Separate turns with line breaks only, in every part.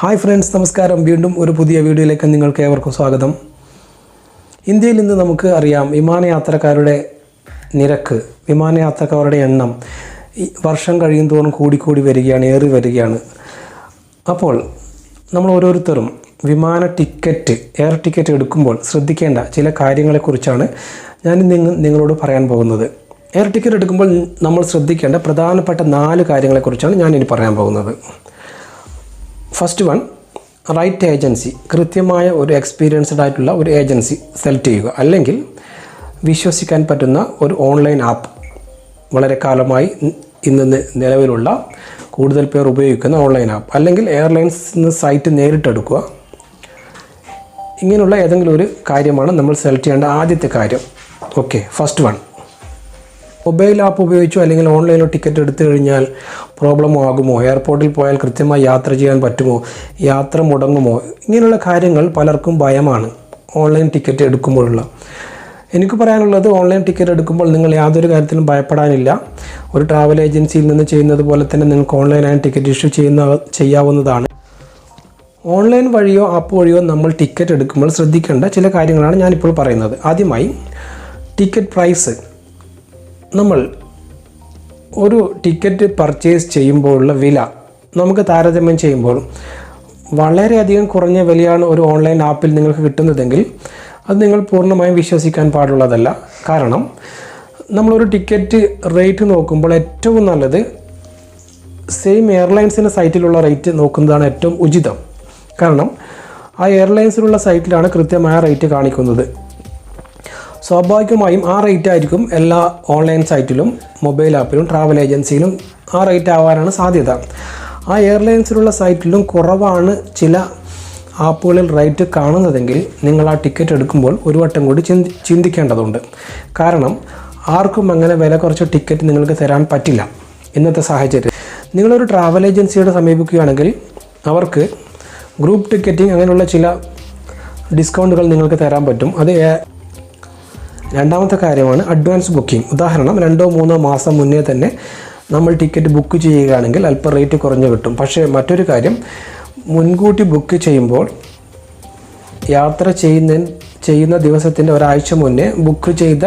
Hi friends നമസ്കാരം. വീണ്ടും ഒരു പുതിയ വീഡിയോയിലേക്ക് നിങ്ങൾക്ക് ഏവർക്കും സ്വാഗതം. ഇന്ത്യയിൽ നിന്ന് നമുക്ക് അറിയാം വിമാനയാത്രക്കാരുടെ നിരക്ക് വിമാനയാത്രക്കാരുടെ എണ്ണം. വർഷം കഴിയും കൂടിക്കൂടി വരികയാണ് ഏറി വരികയാണ്. അപ്പോൾ നമ്മൾ ഓരോരുത്തരും വിമാന ടിക്കറ്റ് എയർ ടിക്കറ്റ് എടുക്കുമ്പോൾ ശ്രദ്ധിക്കേണ്ട ചില കാര്യങ്ങളെക്കുറിച്ചാണ് ഞാൻ നിങ്ങളോട് പറയാൻ പോകുന്നത്. എയർ ടിക്കറ്റ് എടുക്കുമ്പോൾ നമ്മൾ ശ്രദ്ധിക്കേണ്ട പ്രധാനപ്പെട്ട നാല് കാര്യങ്ങളെക്കുറിച്ചാണ് ഞാൻ ഇനി പറയാൻ പോകുന്നത്. ഫസ്റ്റ് വൺ റൈറ്റ് ഏജൻസി കൃത്യമായ ഒരു എക്സ്പീരിയൻസ്ഡ് ആയിട്ടുള്ള ഒരു ഏജൻസി സെലക്ട് ചെയ്യുക. അല്ലെങ്കിൽ വിശ്വസിക്കാൻ പറ്റുന്ന ഒരു ഓൺലൈൻ ആപ്പ് വളരെ കാലമായി ഇന്ന് നിലവിലുള്ള കൂടുതൽ പേർ ഉപയോഗിക്കുന്ന ഓൺലൈൻ ആപ്പ് അല്ലെങ്കിൽ എയർലൈൻസ് സൈറ്റ് നേരിട്ടെടുക്കുക. ഇങ്ങനെയുള്ള ഏതെങ്കിലും ഒരു കാര്യമാണ് നമ്മൾ സെലക്ട് ചെയ്യേണ്ട ആദ്യത്തെ കാര്യം. Okay first one mobile app ഉപയോഗിച്ചോ അല്ലെങ്കിൽ ഓൺലൈനിലോ ടിക്കറ്റ് എടുത്തു കഴിഞ്ഞാൽ പ്രോബ്ലം ആകുമോ? എയർപോർട്ടിൽ പോയാൽ കൃത്യമായി യാത്ര ചെയ്യാൻ പറ്റുമോ? യാത്ര മുടങ്ങുമോ? ഇങ്ങനെയുള്ള കാര്യങ്ങൾ പലർക്കും ഭയമാണ് ഓൺലൈൻ ടിക്കറ്റ് എടുക്കുമ്പോഴുള്ള. എനിക്ക് പറയാനുള്ളത് ഓൺലൈൻ ടിക്കറ്റ് എടുക്കുമ്പോൾ നിങ്ങൾ യാതൊരു കാര്യത്തിലും ഭയപ്പെടാനില്ല. ഒരു ട്രാവൽ ഏജൻസിയിൽ നിന്ന് ചെയ്യുന്നത് പോലെ തന്നെ നിങ്ങൾക്ക് ഓൺലൈനായി ടിക്കറ്റ് ഇഷ്യൂ ചെയ്യുന്ന ചെയ്യാവുന്നതാണ്. ഓൺലൈൻ വഴിയോ ആപ്പ് വഴിയോ നമ്മൾ ടിക്കറ്റ് എടുക്കുമ്പോൾ ശ്രദ്ധിക്കേണ്ട ചില കാര്യങ്ങളാണ് ഞാനിപ്പോൾ പറയുന്നത്. ആദ്യമായി ടിക്കറ്റ് പ്രൈസ്. നമ്മൾ ഒരു ടിക്കറ്റ് പർച്ചേസ് ചെയ്യുമ്പോഴുള്ള വില നമുക്ക് താരതമ്യം ചെയ്യുമ്പോൾ വളരെയധികം കുറഞ്ഞ വിലയാണ് ഒരു ഓൺലൈൻ ആപ്പിൽ നിങ്ങൾക്ക് കിട്ടുന്നതെങ്കിൽ അത് നിങ്ങൾ പൂർണമായും വിശ്വസിക്കാൻ പാടുള്ളതല്ല. കാരണം നമ്മളൊരു ടിക്കറ്റ് റേറ്റ് നോക്കുമ്പോൾ ഏറ്റവും നല്ലത് സെയിം എയർലൈൻസിന്റെ സൈറ്റിലുള്ള റേറ്റ് നോക്കുന്നതാണ് ഏറ്റവും ഉചിതം. കാരണം ആ എയർലൈൻസിലുള്ള സൈറ്റിലാണ് കൃത്യമായ റേറ്റ് കാണിക്കുന്നത്. സ്വാഭാവികമായും ആ റേറ്റ് ആയിരിക്കും എല്ലാ ഓൺലൈൻ സൈറ്റിലും മൊബൈൽ ആപ്പിലും ട്രാവൽ ഏജൻസിയിലും ആ റേറ്റ് ആവാനാണ് സാധ്യത. ആ എയർലൈൻസിലുള്ള സൈറ്റിലും കുറവാണ് ചില ആപ്പുകളിൽ റേറ്റ് കാണുന്നതെങ്കിൽ നിങ്ങൾ ആ ടിക്കറ്റ് എടുക്കുമ്പോൾ ഒരു വട്ടം കൂടി ചിന്തി ചിന്തിക്കേണ്ടതുണ്ട്. കാരണം ആർക്കും അങ്ങനെ വില കുറച്ച് ടിക്കറ്റ് നിങ്ങൾക്ക് തരാൻ പറ്റില്ല. ഇന്നത്തെ സാഹചര്യം. നിങ്ങളൊരു ട്രാവൽ ഏജൻസിയോട് സമീപിക്കുകയാണെങ്കിൽ അവർക്ക് ഗ്രൂപ്പ് ടിക്കറ്റിംഗ് അങ്ങനെയുള്ള ചില ഡിസ്കൗണ്ടുകൾ നിങ്ങൾക്ക് തരാൻ പറ്റും. അത് രണ്ടാമത്തെ കാര്യമാണ് അഡ്വാൻസ് ബുക്കിംഗ് ഉദാഹരണം രണ്ടോ മൂന്നോ മാസം മുന്നേ തന്നെ നമ്മൾ ടിക്കറ്റ് ബുക്ക് ചെയ്യുകയാണെങ്കിൽ അല്പം റേറ്റ് കുറഞ്ഞു കിട്ടും. പക്ഷേ മറ്റൊരു കാര്യം മുൻകൂട്ടി ബുക്ക് ചെയ്യുമ്പോൾ യാത്ര ചെയ്യുന്ന ചെയ്യുന്ന ദിവസത്തിന്റെ ഒരാഴ്ച മുന്നേ ബുക്ക് ചെയ്ത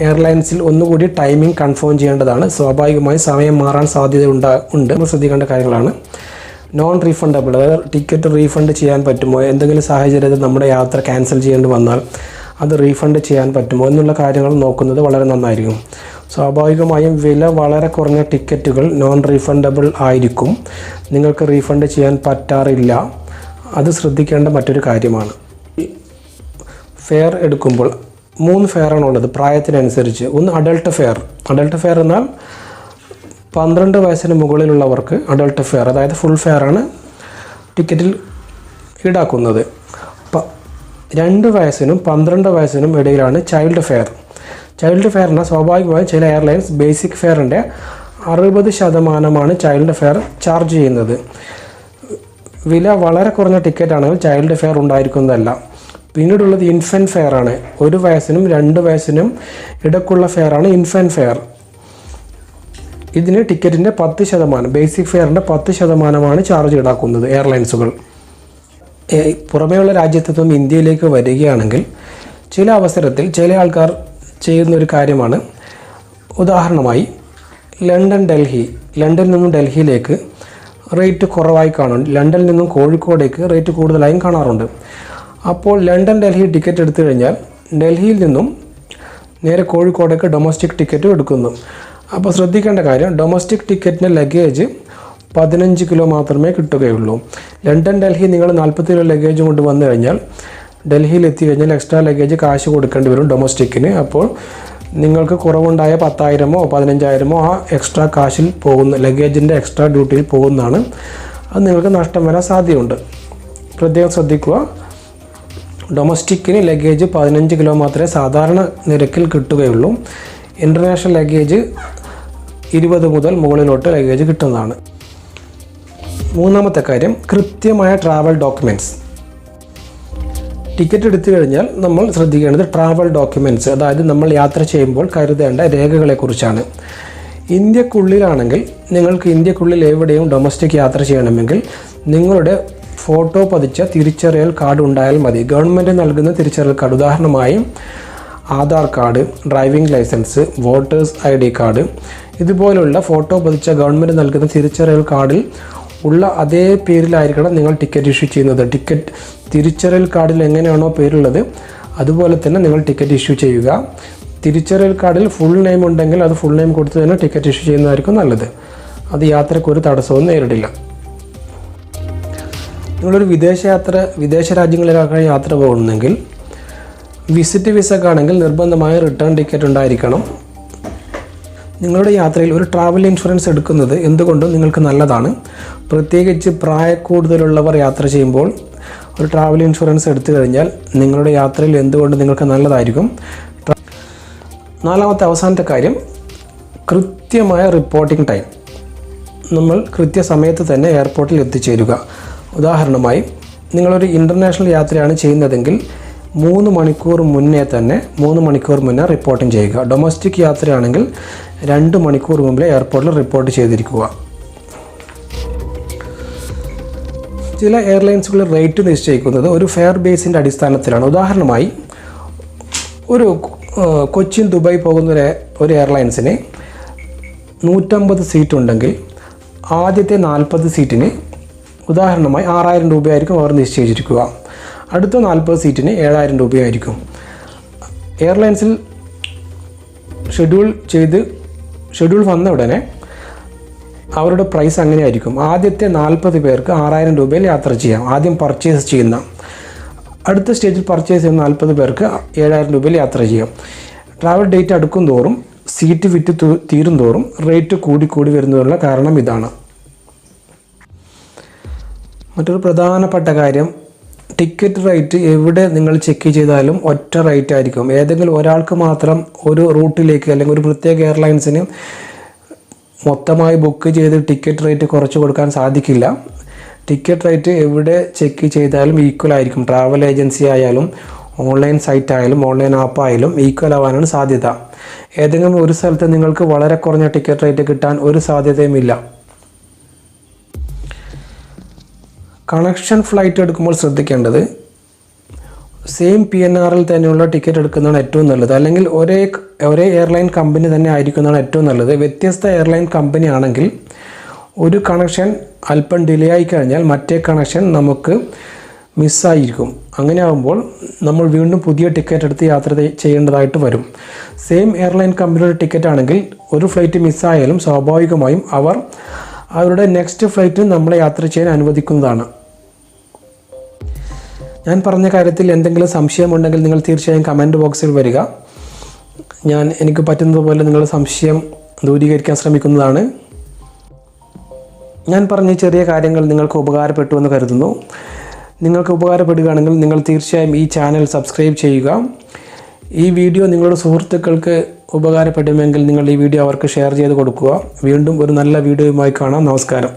എയർലൈൻസിൽ ഒന്നുകൂടി ടൈമിംഗ് കൺഫേം ചെയ്യേണ്ടതാണ്. സ്വാഭാവികമായി സമയം മാറാൻ സാധ്യത ഉണ്ടാ ഉണ്ട്. നമ്മൾ ശ്രദ്ധിക്കേണ്ട കാര്യങ്ങളാണ്. നോൺ റീഫണ്ടബിൾ അതായത് ടിക്കറ്റ് റീഫണ്ട് ചെയ്യാൻ പറ്റുമോ? എന്തെങ്കിലും സാഹചര്യത്തിൽ നമ്മുടെ യാത്ര ക്യാൻസൽ ചെയ്യേണ്ടി വന്നാൽ അത് റീഫണ്ട് ചെയ്യാൻ പറ്റുമോ എന്നുള്ള കാര്യങ്ങൾ നോക്കുന്നത് വളരെ നന്നായിരിക്കും. സ്വാഭാവികമായും വില വളരെ കുറഞ്ഞ ടിക്കറ്റുകൾ നോൺ റീഫണ്ടബിൾ ആയിരിക്കും. നിങ്ങൾക്ക് റീഫണ്ട് ചെയ്യാൻ പറ്റാറില്ല. അത് ശ്രദ്ധിക്കേണ്ട മറ്റൊരു കാര്യമാണ്. ഫെയർ എടുക്കുമ്പോൾ മൂന്ന് ഫെയറാണ് ഉള്ളത് പ്രായത്തിനനുസരിച്ച്. ഒന്ന് അഡൾട്ട് ഫെയർ അഡൾട്ട് ഫെയർ എന്നാൽ പന്ത്രണ്ട് വയസ്സിന് മുകളിലുള്ളവർക്ക് അഡൾട്ട് ഫെയർ അതായത് ഫുൾ ഫെയറാണ് ടിക്കറ്റിൽ ഈടാക്കുന്നത്. രണ്ട് വയസ്സിനും പന്ത്രണ്ട് വയസ്സിനും ഇടയിലാണ് ചൈൽഡ് ഫെയർ ചൈൽഡ് ഫെയറിന് സ്വാഭാവികമായും ചില എയർലൈൻസ് ബേസിക് ഫെയറിന്റെ അറുപത് ശതമാനമാണ് ചൈൽഡ് ഫെയർ ചാർജ് ചെയ്യുന്നത്. വില വളരെ കുറഞ്ഞ ടിക്കറ്റ് ആണെങ്കിൽ ചൈൽഡ് ഫെയർ ഉണ്ടായിരിക്കുന്നതല്ല. പിന്നീടുള്ളത് ഇൻഫന്റ് ഫെയർ ആണ്. ഒരു വയസ്സിനും രണ്ട് വയസ്സിനും ഇടക്കുള്ള ഫെയറാണ് ആണ് ഇൻഫന്റ് ഫെയർ ഇതിന് ടിക്കറ്റിന്റെ പത്ത് ശതമാനം ബേസിക് ഫെയറിന്റെ പത്ത് ശതമാനമാണ് ചാർജ് ഈടാക്കുന്നത് എയർലൈൻസുകൾ പുറമേയുള്ള രാജ്യത്തു നിന്നും ഇന്ത്യയിലേക്ക് വരികയാണെങ്കിൽ ചില അവസരത്തിൽ ചില ആൾക്കാർ ചെയ്യുന്ന ഒരു കാര്യമാണ്. ഉദാഹരണമായി ലണ്ടൻ ഡൽഹി. ലണ്ടനിൽ നിന്നും ഡൽഹിയിലേക്ക് റേറ്റ് കുറവായി കാണും. ലണ്ടനിൽ നിന്നും കോഴിക്കോടേക്ക് റേറ്റ് കൂടുതലായും കാണാറുണ്ട്. അപ്പോൾ ലണ്ടൻ ഡൽഹി ടിക്കറ്റ് എടുത്തു കഴിഞ്ഞാൽ ഡൽഹിയിൽ നിന്നും നേരെ കോഴിക്കോടേക്ക് ഡൊമസ്റ്റിക് ടിക്കറ്റും എടുക്കുന്നു. അപ്പോൾ ശ്രദ്ധിക്കേണ്ട കാര്യം ഡൊമസ്റ്റിക് ടിക്കറ്റിന്റെ ലഗേജ് പതിനഞ്ച് കിലോ മാത്രമേ കിട്ടുകയുള്ളൂ. ലണ്ടൻ ഡൽഹി നിങ്ങൾ നാൽപ്പത്തി കിലോ ലഗേജ് കൊണ്ട് വന്നു കഴിഞ്ഞാൽ ഡൽഹിയിൽ എത്തി കഴിഞ്ഞാൽ എക്സ്ട്രാ ലഗേജ് കാശ് കൊടുക്കേണ്ടി വരും ഡൊമസ്റ്റിക്കിന് അപ്പോൾ നിങ്ങൾക്ക് കുറവുണ്ടായ പത്തായിരമോ പതിനഞ്ചായിരമോ ആ എക്സ്ട്രാ കാശിൽ പോകുന്ന ലഗേജിന്റെ എക്സ്ട്രാ ഡ്യൂട്ടിയിൽ പോകുന്നതാണ്. അത് നിങ്ങൾക്ക് നഷ്ടം വരാൻ സാധ്യതയുണ്ട്. പ്രത്യേകം ശ്രദ്ധിക്കുക. ഡൊമസ്റ്റിക്കിന് ലഗേജ് പതിനഞ്ച് കിലോ മാത്രമേ സാധാരണ നിരക്കിൽ കിട്ടുകയുള്ളൂ. ഇന്റർനാഷണൽ ലഗേജ് ഇരുപത് മുതൽ മുകളിലോട്ട് ലഗേജ് കിട്ടുന്നതാണ്. മൂന്നാമത്തെ കാര്യം കൃത്യമായ ട്രാവൽ ഡോക്യുമെന്റ്സ് ടിക്കറ്റ് എടുത്തു കഴിഞ്ഞാൽ നമ്മൾ ശ്രദ്ധിക്കേണ്ടത് ട്രാവൽ ഡോക്യുമെന്റ്സ് അതായത് നമ്മൾ യാത്ര ചെയ്യുമ്പോൾ കരുതേണ്ട രേഖകളെക്കുറിച്ചാണ്. ഇന്ത്യക്കുള്ളിലാണെങ്കിൽ നിങ്ങൾക്ക് ഇന്ത്യക്കുള്ളിൽ എവിടെയും ഡൊമസ്റ്റിക് യാത്ര ചെയ്യണമെങ്കിൽ നിങ്ങളുടെ ഫോട്ടോ പതിച്ച തിരിച്ചറിയൽ കാർഡ് ഉണ്ടായാൽ മതി. ഗവൺമെന്റ് നൽകുന്ന തിരിച്ചറിയൽ കാർഡ് ഉദാഹരണമായി Aadhaar card driving licence voters I D card ഇതുപോലുള്ള ഫോട്ടോ പതിച്ച ഗവൺമെന്റ് നൽകുന്ന തിരിച്ചറിയൽ കാർഡിൽ ഉള്ള അതേ പേരിലായിരിക്കണം നിങ്ങൾ ടിക്കറ്റ് ഇഷ്യൂ ചെയ്യുന്നത്. ടിക്കറ്റ് തിരിച്ചറിയൽ കാർഡിൽ എങ്ങനെയാണോ പേരുള്ളത് അതുപോലെ തന്നെ നിങ്ങൾ ടിക്കറ്റ് ഇഷ്യൂ ചെയ്യുക. തിരിച്ചറിയൽ കാർഡിൽ ഫുൾ നെയിം ഉണ്ടെങ്കിൽ അത് ഫുൾ നെയിം കൊടുത്ത് തന്നെ ടിക്കറ്റ് ഇഷ്യൂ ചെയ്യുന്നതായിരിക്കും നല്ലത്. അത് യാത്രയ്ക്ക് ഒരു തടസ്സവും നേരിടില്ല. നിങ്ങളൊരു വിദേശ യാത്ര വിദേശ രാജ്യങ്ങളിലേക്കാണ് യാത്ര പോകുന്നെങ്കിൽ വിസിറ്റ് വിസക്കാണെങ്കിൽ നിർബന്ധമായ റിട്ടേൺ ടിക്കറ്റ് ഉണ്ടായിരിക്കണം. നിങ്ങളുടെ യാത്രയിൽ ഒരു ട്രാവൽ ഇൻഷുറൻസ് എടുക്കുന്നത് എന്തുകൊണ്ടും നിങ്ങൾക്ക് നല്ലതാണ്. പ്രത്യേകിച്ച് പ്രായക്കൂടുതലുള്ളവർ യാത്ര ചെയ്യുമ്പോൾ ഒരു ട്രാവൽ ഇൻഷുറൻസ് എടുത്തു കഴിഞ്ഞാൽ നിങ്ങളുടെ യാത്രയിൽ എന്തുകൊണ്ടും നിങ്ങൾക്ക് നല്ലതായിരിക്കും. നാലാമത്തെ അവസാനത്തെ കാര്യം കൃത്യമായ റിപ്പോർട്ടിംഗ് ടൈം നമ്മൾ കൃത്യസമയത്ത് തന്നെ എയർപോർട്ടിൽ എത്തിച്ചേരുക. ഉദാഹരണമായി നിങ്ങളൊരു ഇന്റർനാഷണൽ യാത്രയാണ് ചെയ്യുന്നതെങ്കിൽ മൂന്ന് മണിക്കൂർ മുന്നേ തന്നെ മൂന്ന് മണിക്കൂർ മുന്നേ റിപ്പോർട്ടിംഗ് ചെയ്യുക. ഡൊമസ്റ്റിക് യാത്രയാണെങ്കിൽ രണ്ട് മണിക്കൂർ മുമ്പേ എയർപോർട്ടിൽ റിപ്പോർട്ട് ചെയ്തിരിക്കുക. ചില എയർലൈൻസുകൾ റേറ്റ് നിശ്ചയിക്കുന്നത് ഒരു ഫെയർ ബേസിന്റെ അടിസ്ഥാനത്തിലാണ്. ഉദാഹരണമായി ഒരു കൊച്ചിൻ ദുബായ് പോകുന്ന ഒരു എയർലൈൻസിന് നൂറ്റമ്പത് സീറ്റ് ഉണ്ടെങ്കിൽ ആദ്യത്തെ നാൽപ്പത് സീറ്റിന് ഉദാഹരണമായി ആറായിരം രൂപയായിരിക്കും അവർ നിശ്ചയിച്ചിരിക്കുക. അടുത്ത നാൽപ്പത് സീറ്റിന് ഏഴായിരം രൂപയായിരിക്കും. എയർലൈൻസിൽ ഷെഡ്യൂൾ ചെയ്ത് ഷെഡ്യൂൾ വന്ന ഉടനെ അവരുടെ പ്രൈസ് അങ്ങനെയായിരിക്കും. ആദ്യത്തെ നാൽപ്പത് പേർക്ക് ആറായിരം രൂപയിൽ യാത്ര ചെയ്യാം. ആദ്യം പർച്ചേസ് ചെയ്യുന്ന അടുത്ത സ്റ്റേജിൽ പർച്ചേസ് ചെയ്യുന്ന നാൽപ്പത് പേർക്ക് ഏഴായിരം രൂപയിൽ യാത്ര ചെയ്യാം. ട്രാവൽ ഡേറ്റ് അടുക്കും തോറും സീറ്റ് വിറ്റ് തീരും തോറും റേറ്റ് കൂടി കൂടി വരുന്നതിനുള്ള കാരണം ഇതാണ്. മറ്റൊരു പ്രധാനപ്പെട്ട കാര്യം ടിക്കറ്റ് റേറ്റ് എവിടെ നിങ്ങൾ ചെക്ക് ചെയ്താലും ഒറ്റ റേറ്റ് ആയിരിക്കും. ഏതെങ്കിലും ഒരാൾക്ക് മാത്രം ഒരു റൂട്ടിലേക്ക് അല്ലെങ്കിൽ ഒരു പ്രത്യേക എയർലൈൻസിന് മൊത്തമായി ബുക്ക് ചെയ്ത് ടിക്കറ്റ് റേറ്റ് കുറച്ച് കൊടുക്കാൻ സാധിക്കില്ല. ടിക്കറ്റ് റേറ്റ് എവിടെ ചെക്ക് ചെയ്താലും ഈക്വൽ ആയിരിക്കും. ട്രാവൽ ഏജൻസി ആയാലും ഓൺലൈൻ സൈറ്റ് ആയാലും ഓൺലൈൻ ആപ്പ് ആയാലും ഈക്വൽ ആവാനാണ് സാധ്യത. ഏതെങ്കിലും ഒരു സ്ഥലത്ത് നിങ്ങൾക്ക് വളരെ കുറഞ്ഞ ടിക്കറ്റ് റേറ്റ് കിട്ടാൻ ഒരു സാധ്യതയുമില്ല. കണക്ഷൻ ഫ്ലൈറ്റ് എടുക്കുമ്പോൾ ശ്രദ്ധിക്കേണ്ടത് സെയിം പി എൻ ആറിൽ തന്നെയുള്ള ടിക്കറ്റ് എടുക്കുന്നതാണ് ഏറ്റവും നല്ലത്. അല്ലെങ്കിൽ ഒരേ ഒരേ എയർലൈൻ കമ്പനി തന്നെ ആയിരിക്കുന്നതാണ് ഏറ്റവും നല്ലത്. വ്യത്യസ്ത എയർലൈൻ കമ്പനി ആണെങ്കിൽ ഒരു കണക്ഷൻ അല്പം ഡിലേ ആയി കഴിഞ്ഞാൽ മറ്റേ കണക്ഷൻ നമുക്ക് മിസ്സായിരിക്കും അങ്ങനെ ആകുമ്പോൾ നമ്മൾ വീണ്ടും പുതിയ ടിക്കറ്റ് എടുത്ത് യാത്ര ചെയ്യേണ്ടതായിട്ട് വരും. സെയിം എയർലൈൻ കമ്പനിയുടെ ടിക്കറ്റ് ആണെങ്കിൽ ഒരു ഫ്ലൈറ്റ് മിസ്സായാലും സ്വാഭാവികമായും അവർ അവരുടെ നെക്സ്റ്റ് ഫ്ലൈറ്റ് നമ്മളെ യാത്ര ചെയ്യാൻ അനുവദിക്കുന്നതാണ്. ഞാൻ പറഞ്ഞ കാര്യത്തിൽ എന്തെങ്കിലും സംശയമുണ്ടെങ്കിൽ നിങ്ങൾ തീർച്ചയായും കമന്റ് ബോക്സിൽ വരിക. ഞാൻ എനിക്ക് പറ്റുന്നതുപോലെ നിങ്ങളുടെ സംശയം ദൂരീകരിക്കാൻ ശ്രമിക്കുന്നതാണ്. ഞാൻ പറഞ്ഞ ചെറിയ കാര്യങ്ങൾ നിങ്ങൾക്ക് ഉപകാരപ്പെട്ടു എന്ന് കരുതുന്നു. നിങ്ങൾക്ക് ഉപകാരപ്പെടുകയാണെങ്കിൽ നിങ്ങൾ തീർച്ചയായും ഈ ചാനൽ സബ്സ്ക്രൈബ് ചെയ്യുക. ഈ വീഡിയോ നിങ്ങളുടെ സുഹൃത്തുക്കൾക്ക് ഉപകാരപ്പെടുമെങ്കിൽ നിങ്ങൾ ഈ വീഡിയോ അവർക്ക് ഷെയർ ചെയ്ത് കൊടുക്കുക. വീണ്ടും ഒരു നല്ല വീഡിയോയുമായി കാണാം. നമസ്കാരം.